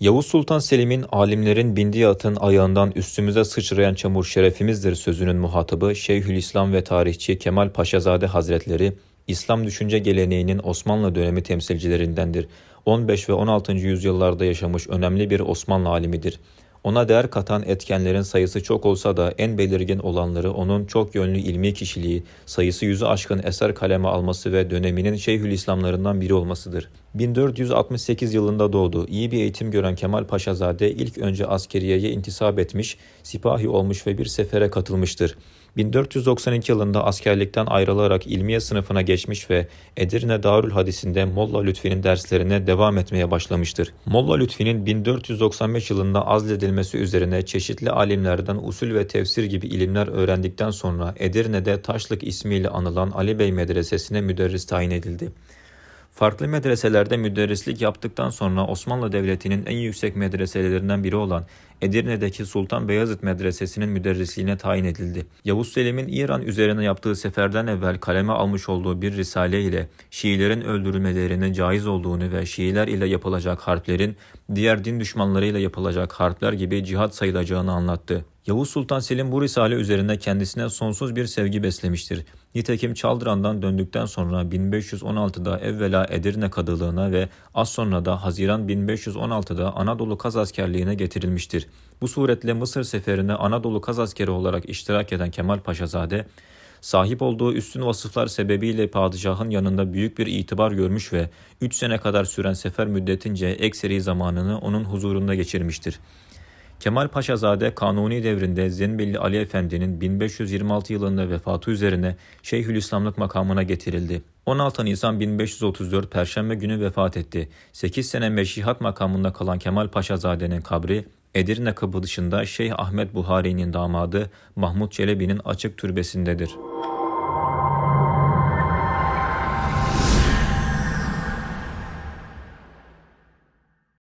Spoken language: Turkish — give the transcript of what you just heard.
Yavuz Sultan Selim'in alimlerin bindiği atın ayağından üstümüze sıçrayan çamur şerefimizdir sözünün muhatabı Şeyhülislam ve tarihçi Kemal Paşazade Hazretleri, İslam düşünce geleneğinin Osmanlı dönemi temsilcilerindendir. 15 ve 16. yüzyıllarda yaşamış önemli bir Osmanlı alimidir. Ona değer katan etkenlerin sayısı çok olsa da en belirgin olanları onun çok yönlü ilmi kişiliği, sayısı yüzü aşkın eser kaleme alması ve döneminin Şeyhülislamlarından biri olmasıdır. 1468 yılında doğdu. İyi bir eğitim gören Kemal Paşazade ilk önce askeriyeye intisap etmiş, sipahi olmuş ve bir sefere katılmıştır. 1492 yılında askerlikten ayrılarak ilmiye sınıfına geçmiş ve Edirne Darül Hadis'inde Molla Lütfi'nin derslerine devam etmeye başlamıştır. Molla Lütfi'nin 1495 yılında azledilmesi üzerine çeşitli alimlerden usul ve tefsir gibi ilimler öğrendikten sonra Edirne'de Taşlık ismiyle anılan Ali Bey Medresesi'ne müderris tayin edildi. Farklı medreselerde müderrislik yaptıktan sonra Osmanlı Devleti'nin en yüksek medreselerinden biri olan Edirne'deki Sultan Beyazıt Medresesi'nin müderrisliğine tayin edildi. Yavuz Selim'in İran üzerine yaptığı seferden evvel kaleme almış olduğu bir risale ile Şiilerin öldürülmelerinin caiz olduğunu ve Şiiler ile yapılacak harplerin diğer din düşmanlarıyla yapılacak harpler gibi cihat sayılacağını anlattı. Yavuz Sultan Selim bu risale üzerine kendisine sonsuz bir sevgi beslemiştir. Nitekim Çaldıran'dan döndükten sonra 1516'da evvela Edirne kadılığına ve az sonra da Haziran 1516'da Anadolu Kaz askerliğine getirilmiştir. Bu suretle Mısır seferine Anadolu Kaz askeri olarak iştirak eden Kemal Paşazade, sahip olduğu üstün vasıflar sebebiyle padişahın yanında büyük bir itibar görmüş ve 3 sene kadar süren sefer müddetince ekseri zamanını onun huzurunda geçirmiştir. Kemal Paşazade Kanuni devrinde Zenbilli Ali Efendi'nin 1526 yılında vefatı üzerine Şeyhülislamlık makamına getirildi. 16 Nisan 1534 Perşembe günü vefat etti. 8 sene meşihat makamında kalan Kemal Paşazade'nin kabri Edirne kapı dışında Şeyh Ahmet Buhari'nin damadı Mahmut Çelebi'nin açık türbesindedir.